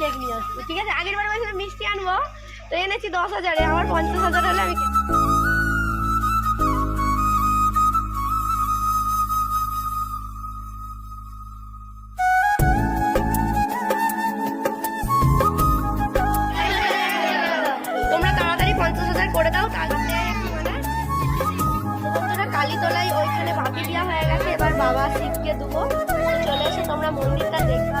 Cake নিয়ে আসব, ঠিক আছে? আগের বার বলছিলাম মিষ্টি আনব, তো এনেছি দশ হাজারে, আমার পঞ্চাশ হাজার হলে আমি তোমরা তাড়াতাড়ি পঞ্চাশ হাজার করে দাও কালীতলায় ওইখানে হয়ে গেছে, এবার বাবা শিবকে দেবো। চলে এসে তোমরা মন্দিরটা দেখবা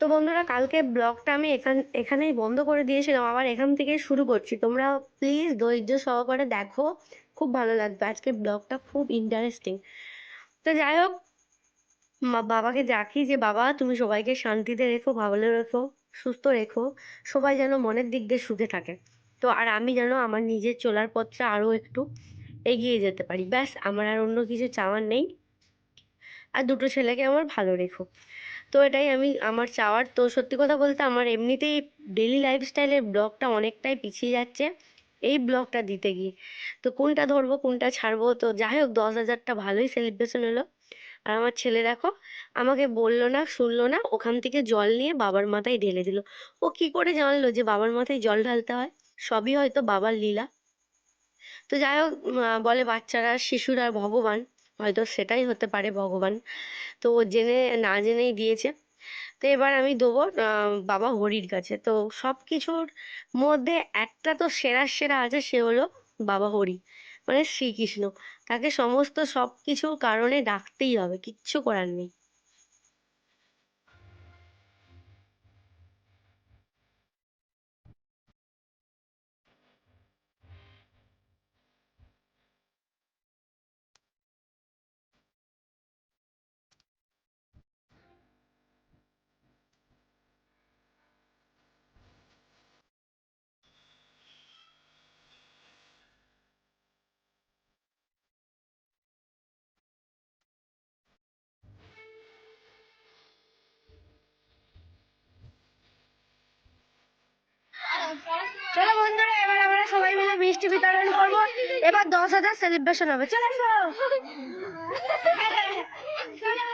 তো বন্ধুরা, কালকে ব্লগটা আমি এখান, এখানেই বন্ধ করে দিয়েছিলাম। আবার এখান থেকে শুরু করছি। তোমরা প্লিজ ধৈর্য সহকারে দেখো। খুব ভালো লাগবে। আজকে ব্লগটা খুব ইন্টারেস্টিং তো যাই হোক বাবাকে ডাকি যে, বাবা, তুমি সবাইকে শান্তিতে রেখো, ভালো রেখো, সুস্থ রেখো। সবাই যেন মনের দিক দিয়ে সুখে থাকে। তো আর আমি যেন আমার নিজের চলার পথটা আরও একটু এগিয়ে যেতে পারি। ব্যাস, আমার আর অন্য কিছু চাওয়ার নেই। আর দুটো ছেলেকে আমার ভালো রেখো। তো এটাই আমি, আমার চাওয়ার, তো সত্যি কথা বলতে আমার এমনিতেই ডেলি লাইফস্টাইলের ব্লগটা অনেকটাই পিছিয়ে যাচ্ছে, এই ব্লগটা দিতে গিয়ে। তো কোনটা ধরবো, কোনটা ছাড়বো, তো যাই হোক, দশ হাজারটা ভালোই সেলিব্রেশন হলো। আর আমার ছেলে দেখো, আমাকে বলল না, শুনলো না, ওখান থেকে জল নিয়ে বাবার মাথায় ঢেলে দিল। ও কি করে জানলো যে বাবার মাথায় জল ঢালতে হয়? সবই হয়তো বাবার লীলা। তো যাই হোক বলে বাচ্চারা, শিশুরা, ভগবান হয়তো সেটাই হতে পারে ভগবান। তো ও জেনে, না জেনেই দিয়েছে। তো এবার আমি দেবো বাবা হরির কাছে। তো সব কিছুর মধ্যে একটা তো সেরা সেরা আছে, সে হলো বাবা হরি। মানে শ্রীকৃষ্ণ। তাকে সমস্ত সব কিছুর কারণে ডাকতেই হবে, কিচ্ছু করার নেই। মিষ্টি বিতরণ করব। এবার দশ হাজার সেলিব্রেশন হবে। চলে এসো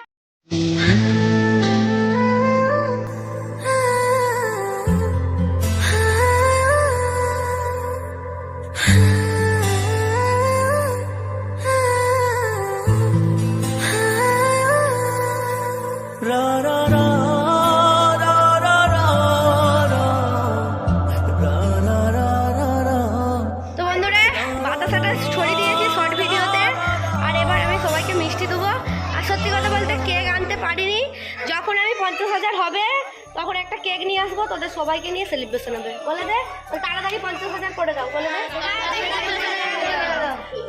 কেক নিয়ে আসব, তোদের সবাইকে নিয়ে সেলিব্রেশন হবে। বলে দে তাড়াতাড়ি পঞ্চাশ হাজার করে দাও, বলে দে।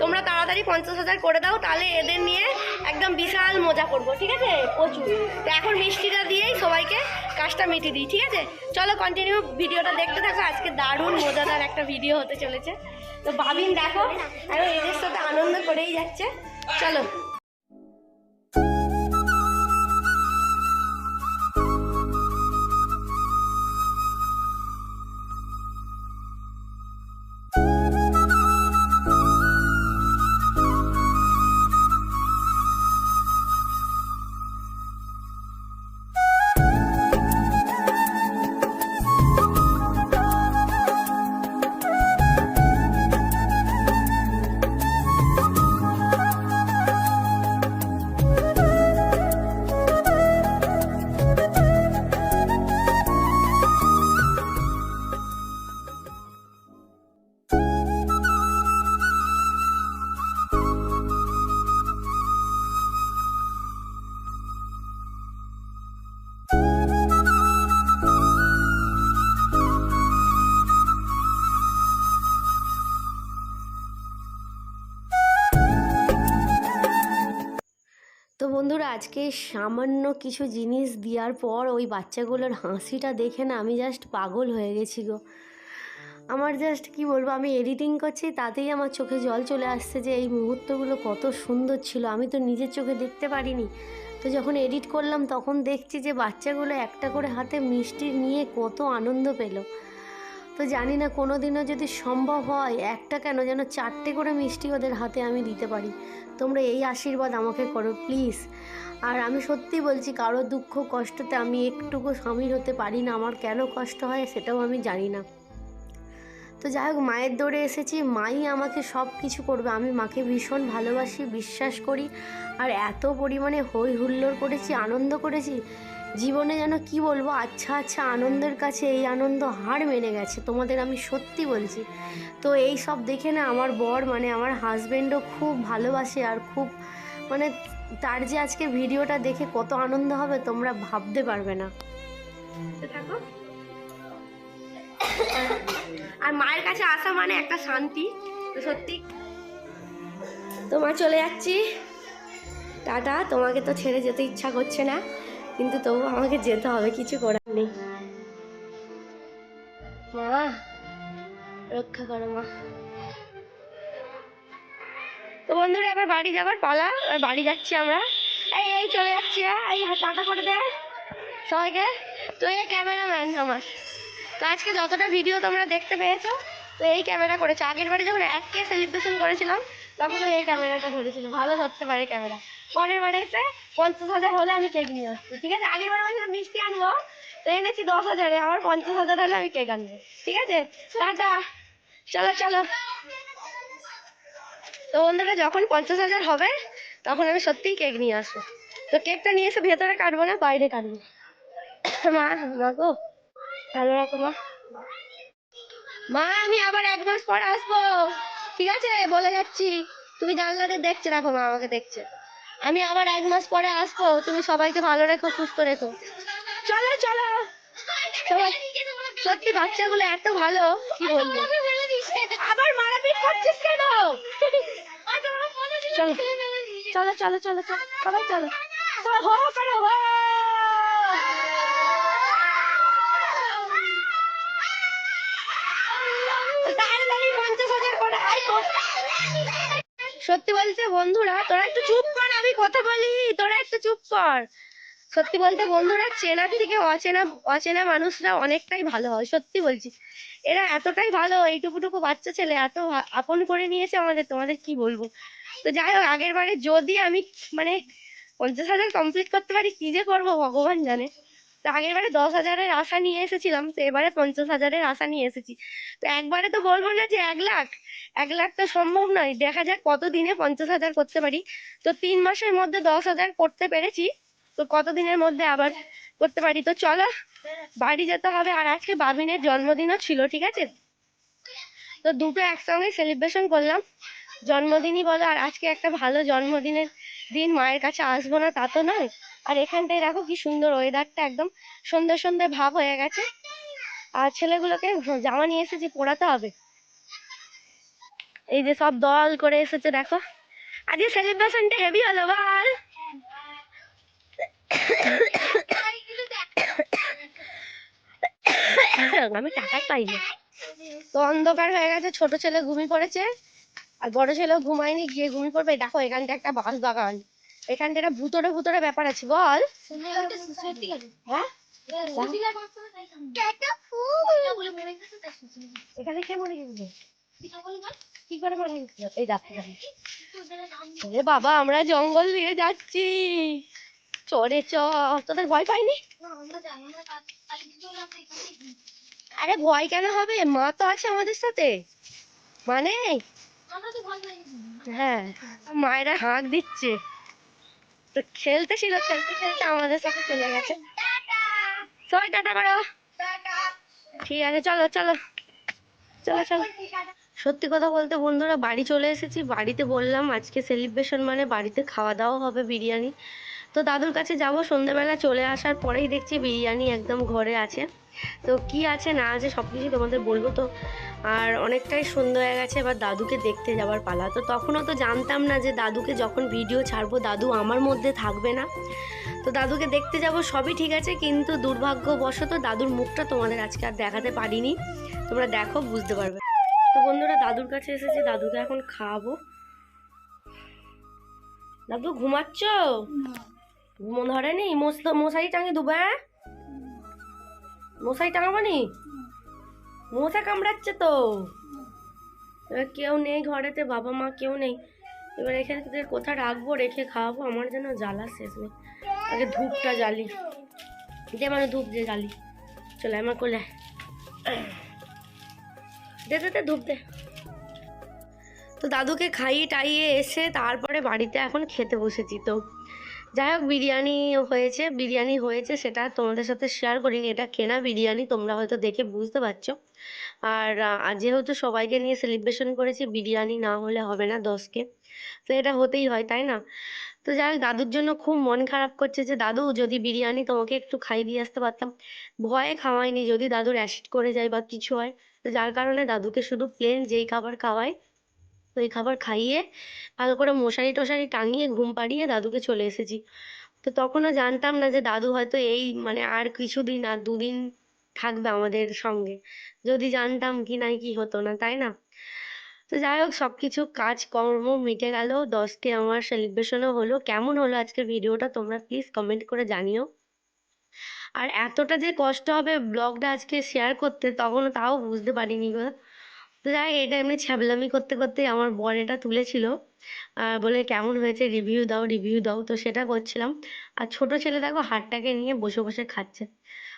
তোমরা তাড়াতাড়ি পঞ্চাশ হাজার করে দাও, তাহলে এদের নিয়ে একদম বিশাল মজা করব, ঠিক আছে? প্রচুর। তো এখন মিষ্টিটা দিয়েই সবাইকে কাজটা মিটিয়ে দিই, ঠিক আছে? চলো কন্টিনিউ ভিডিওটা দেখতে থাকো, আজকে দারুণ মজাদার একটা ভিডিও হতে চলেছে। তো ভাবিন দেখো, আর এদের সাথে আনন্দ করেই যাচ্ছে। চলো। আজকে সামান্য কিছু জিনিস দেওয়ার পর ওই বাচ্চাগুলোর হাসিটা দেখে না আমি জাস্ট পাগল হয়ে গেছি গো। আমার জাস্ট কি বলব, আমি এডিটিং করছি, তাতেই আমার চোখে জল চলে আসছে যে এই মুহূর্তগুলো কত সুন্দর ছিল। আমি তো নিজের চোখে দেখতে পারিনি। তো যখন এডিট করলাম, তখন দেখছি যে বাচ্চাগুলো একটা করে হাতে মিষ্টি নিয়ে কত আনন্দ পেল। তো জানি না কোনো দিনও যদি সম্ভব হয়, একটা কেন যেন চারটে করে মিষ্টি ওদের হাতে আমি দিতে পারি। তোমরা এই আশীর্বাদ আমাকে করো, প্লিজ। আর আমি সত্যি বলছি, কারও দুঃখ, কষ্টতে আমি একটুকু সামিল হতে পারি না। আমার কেন কষ্ট হয় সেটাও আমি জানি না। তো যাই হোক, মায়ের দৌড়ে এসেছি। মাই আমাকে সব কিছু করবে। আমি মাকে ভীষণ ভালোবাসি, বিশ্বাস করি। আর এত পরিমাণে হই হুল্লোড় করেছি, আনন্দ করেছি জীবনে যেন কি বলব আচ্ছা আচ্ছা আনন্দের কাছে এই আনন্দ হার মেনে গেছে, তোমাদের আমি সত্যি বলছি। তো এই সব দেখে না আমার বর মানে আমার হাজবেন্ডও খুব ভালোবাসে আর খুব মানে তার যে আজকে ভিডিওটা দেখে কত আনন্দ হবে তোমরা ভাবতে পারবে না। আর মায়ের কাছে আসা মানে একটা শান্তি সত্যি। তোমার চলে যাচ্ছি। টাটা, তোমাকে তো ছেড়ে যেতে ইচ্ছা করছে না। কিন্তু তবু আমাকে যেতে হবে, কিছু করার নেই। মা, রক্ষা করো মা। তো বন্ধুরা, এবার বাড়ি যাবার পালা বাড়ি যাচ্ছি আমরা। এই এই, চলে যাচ্ছি হ্যাঁ? এই টাটা করে দে। সবাইকে তুই এই ক্যামেরাম্যান আমার। তো আজকে যতটা ভিডিও তোমরা দেখতে পেয়েছ, তো এই ক্যামেরা করেছে। আগের বারে যখন এক কে সেলিব্রেশন করেছিলাম তখন এই ক্যামেরাটা ধরেছিল। ভালো ধরতে পারে ক্যামেরা। পরের বারে এসে পঞ্চাশ হাজার হলে আমি কেক নিয়ে আসব ঠিক আছে? আগের বারে বলছিলাম মিষ্টি আনব, তো এনেছি দশ হাজারে, আবার পঞ্চাশ হাজার হলে আমি কেক আনব, ঠিক আছে? টাটা। চলো চলো। তো বন্ধুরা, যখন পঞ্চাশ হাজার হবে, তখন আমি সত্যিই কেক নিয়ে আসব। তো কেকটা নিয়ে এসে ভেতরে কাটবো না, বাইরে কাটবো। মা মা গো, ভালো রাখো, মা। মা, আমি আবার এক মাস পর আসব। ঠিক আছে? বলে যাচ্ছি। তুমি জানলাতে দেখছে রাখো মা আমাকে দেখছে। আমি আবার এক মাস পরে আসব তুমি সবাইকে ভালো রেখো সুস্থ রেখো। চলো চলো। সবাই সত্যি বাচ্চাগুলো এত ভালো কি বলব? আবার মারাপিট করছিস কেন? চলো চলো চলো চলো চলো সবাই চলো। হো হো করো হো। তাড়াতাড়ি পঞ্চাশ হাজার করে আয়। সত্যি বলতে বন্ধুরা, তোরা একটু চুপ কর, আমি কথা বলি, তোরা একটু চুপ কর। সত্যি বলতে বন্ধুরা, চেনার থেকে অচেনা অচেনা মানুষরা অনেকটাই ভালো হয়, সত্যি বলছি। এরা এতটাই ভালো, এইটুকুটুকু বাচ্চা ছেলে, এত আপন করে নিয়েছে আমাদের, তোমাদের কি বলব? তো যাই হোক, আগের বারে যদি আমি মানে পঞ্চাশ হাজার কমপ্লিট করতে পারি, কি যে করব, ভগবান জানে। আগের বারে দশ হাজারের আশা নিয়ে এসেছিলাম, তো এবারে পঞ্চাশ হাজারের আশা নিয়ে এসেছি। তো একবারে তো বলব না যে এক লাখ এক লাখ তো সম্ভব নয়। দেখা যাক কত দিনে পঞ্চাশ হাজার করতে পারি। তো তিন মাসের মধ্যে দশ হাজার করতে পেরেছি, তো কত দিনের মধ্যে আবার করতে পারি? তো চলো, বাড়ি যেতে হবে আর আজকে বাবিনের জন্মদিনও ছিল, ঠিক আছে? তো দুটো একসঙ্গে সেলিব্রেশন করলাম। জন্মদিনই বলো, আর আজকে একটা ভালো জন্মদিনের দিন মায়ের কাছে আসব না তা তো নয়। আর এখানটায় দেখো কি সুন্দর ওয়েদারটা একদম সন্ধ্যে সন্ধ্যে ভাব হয়ে গেছে। আর ছেলেগুলোকে জামা নিয়ে এসেছি পড়াতে হবে। এই যে সব দল করে এসেছে দেখো। আজকে সেলিব্রেশনটা হেভি হলো, বল। আমি টাকাই পাইনি তো অন্ধকার হয়ে গেছে, ছোট ছেলে ঘুমিয়ে পড়েছে। আর বড় ছেলেও ঘুমায়নি, গিয়ে ঘুমিয়ে পড়বে। দেখো এখানটা একটা বাস বাগান। এখানটা একটা ভুতরে ভুতরে ব্যাপার আছে বল। হ্যাঁ? এখানে কে গেছে? কি করে মরে এই বাবা আমরা জঙ্গল দিয়ে যাচ্ছি। চরে চ। তোদের ভয় পাইনি? আরে ভয় কেন হবে? মা তো আছে আমাদের সাথে। মানে হ্যাঁ মায়েরা হাঁক দিচ্ছে। তো খেলতে ছিল, খেলতে খেলতে আমাদের সাথে চলে গেছে। সবাই টাটা করো। ঠিক আছে, চলো চলো। চলো চলো। সত্যি কথা বলতে বন্ধুরা, বাড়ি চলে এসেছি। বাড়িতে বললাম আজকে সেলিব্রেশন মানে বাড়িতে খাওয়া দাওয়া হবে, বিরিয়ানি। তো দাদুর কাছে যাব, সন্ধ্যেবেলা চলে আসার পরেই দেখছি বিরিয়ানি একদম ঘরে আছে। তো কি আছে না আছে সব কিছু তোমাদের বলব তো। আর অনেকটাই সুন্দর হয়ে গেছে, এবার দাদুকে দেখতে যাওয়ার পালা। তো তখনও তো জানতাম না যে দাদুকে যখন ভিডিও ছাড়বো, দাদু আমার মধ্যে থাকবে না। তো দাদুকে দেখতে যাব, সবই ঠিক আছে, কিন্তু দুর্ভাগ্যবশত দাদুর মুখটা তোমাদের আজকে আর দেখাতে পারিনি। তোমরা দেখো, বুঝতে পারবে। তো বন্ধুরা, দাদুর কাছে এসেছে, দাদুকে এখন খাওয়াবো। দাদু, ঘুমাচ্ছ? ঘুমো ধরেনি মশ- মশারি টাঙিয়ে দেবো হ্যাঁ? মশারি টাঙাবো নি? মশা কামড়াচ্ছে তো। এবার কেউ নেই ঘরেতে, বাবা মা কেউ নেই। এবার এখানে কোথায় রাখব, রেখে খাওয়াবো? আমার যেন জ্বালা শেষ নেই। আগে ধূপটা জ্বালি। দে মানে ধূপ দিয়ে জ্বালি। চলে আমার কোলে। দে দে, ধূপ দে। তো দাদুকে খাইয়ে টাইয়ে এসে তারপরে বাড়িতে এখন খেতে বসেছি তো। যাই হোক, বিরিয়ানি হয়েছে বিরিয়ানি হয়েছে, সেটা তোমাদের সাথে শেয়ার করিনি এটা কেনা বিরিয়ানি, তোমরা হয়তো দেখে বুঝতে পারছ। আর যেহেতু সবাইকে নিয়ে সেলিব্রেশন করেছি, বিরিয়ানি না হলে হবে না দশকে। তো এটা হতেই হয়, তাই না? তো যাই হোক, দাদুর জন্য খুব মন খারাপ করছে যে, দাদু, যদি বিরিয়ানি তোমাকে একটু খাইয়ে দিয়ে আসতে পারতাম। ভয়ে খাওয়াইনি যদি দাদুর অ্যাসিড করে যায় বা কিছু হয়। তো যার কারণে দাদুকে শুধু প্লেন যেই খাবার খাওয়াই তো খাবার খাইয়ে ভালো করে মশারি টশারি টাঙিয়ে ঘুম পাড়িয়ে দাদুকে চলে এসেছি। তো তখনও জানতাম না যে দাদু হয়তো এই মানে আর কিছুদিন আর দুদিন থাকবে আমাদের সঙ্গে। যদি জানতাম কি নাই কি হতো না, তাই না? তো যাই হোক সব কিছু কাজকর্ম মিটে গেল। দশকে আমার সেলিব্রেশনও হলো। কেমন হলো আজকের ভিডিওটা তোমরা প্লিজ কমেন্ট করে জানিও। আর এতটা যে কষ্ট হবে ব্লগটা আজকে শেয়ার করতে, তখনও তাও বুঝতে পারিনি গো। তো যাই হোক, এটা এমনি ছ্যাবলামি করতে করতে আমার বর এটা তুলেছিল। বলে কেমন হয়েছে? রিভিউ দাও রিভিউ দাও। তো সেটা করছিলাম। আর ছোট ছেলে দেখো হাতটাকে নিয়ে বসে বসে খাচ্ছে।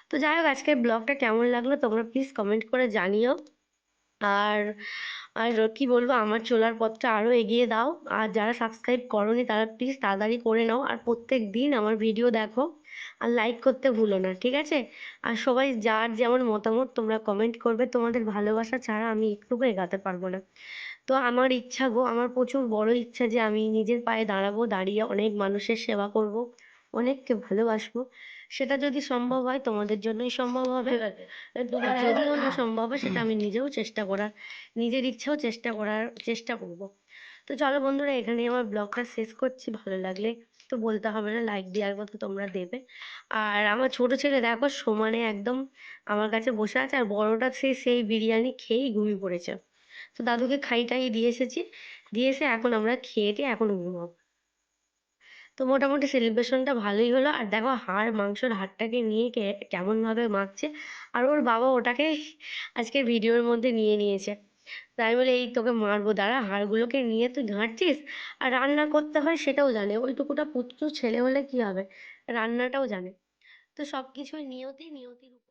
তো যাই হোক আজকের ব্লগটা কেমন লাগল তোমরা প্লিজ কমেন্ট করে জানিও। আর আর কি বলব আমার চলার পথটা আরও এগিয়ে দাও। আর যারা সাবস্ক্রাইব করোনি তারা প্লিজ তাড়াতাড়ি করে নাও। আর প্রত্যেক দিন আমার ভিডিও দেখো। আর লাইক করতে ভুলো না ঠিক আছে? আর সবাই যার যেমন মতামত তোমরা কমেন্ট করবে তোমাদের ভালোবাসা ছাড়া আমি একটুকু এগাতে পারব না। তো আমার ইচ্ছা গো আমার প্রচুর বড় ইচ্ছা যে আমি নিজের পায়ে দাঁড়াবো দাঁড়িয়ে অনেক মানুষের সেবা করব অনেককে ভালোবাসবো। সেটা যদি সম্ভব হয় তোমাদের জন্যই সম্ভব হবে। আর যদিও না সম্ভব হয় সেটা আমি নিজেও চেষ্টা করার নিজের ইচ্ছেও চেষ্টা করার চেষ্টা করব। তো চলো বন্ধুরা এখানেই আমার ব্লগটা শেষ করছি ভালো লাগলে তো বলতে হবে না লাইক দেওয়ার মতো তোমরা দেবে। আর আমার ছোট ছেলে দেখো, সমানে একদম আমার কাছে বসে আছে, আর বড়টা সেই সেই বিরিয়ানি খেয়েই ঘুমিয়ে পড়েছে। তো দাদুকে খাই টাই দিয়ে এসেছি, দিয়ে এসে এখন আমরা খেয়ে টেয়ে এখন ঘুমাবো। তো মোটামুটি সেলিব্রেশনটা ভালোই হলো, আর দেখো হাড়, মাংসর হাড়টাকে নিয়ে কে কেমন ভাবে মাখছে, আর ওর বাবা ওটাকে আজকের ভিডিওর মধ্যে নিয়ে নিয়েছে। তাই বলে এই তোকে মারবো, দাঁড়া, হাড়গুলোকে নিয়ে তুই ঘাঁটছিস আর রান্না করতে হয় সেটাও জানে। ওইটুকুটা পুত্র, ছেলে হলে কি হবে? রান্নাটাও জানে। তো সব কিছুই নিয়তি, নিয়তির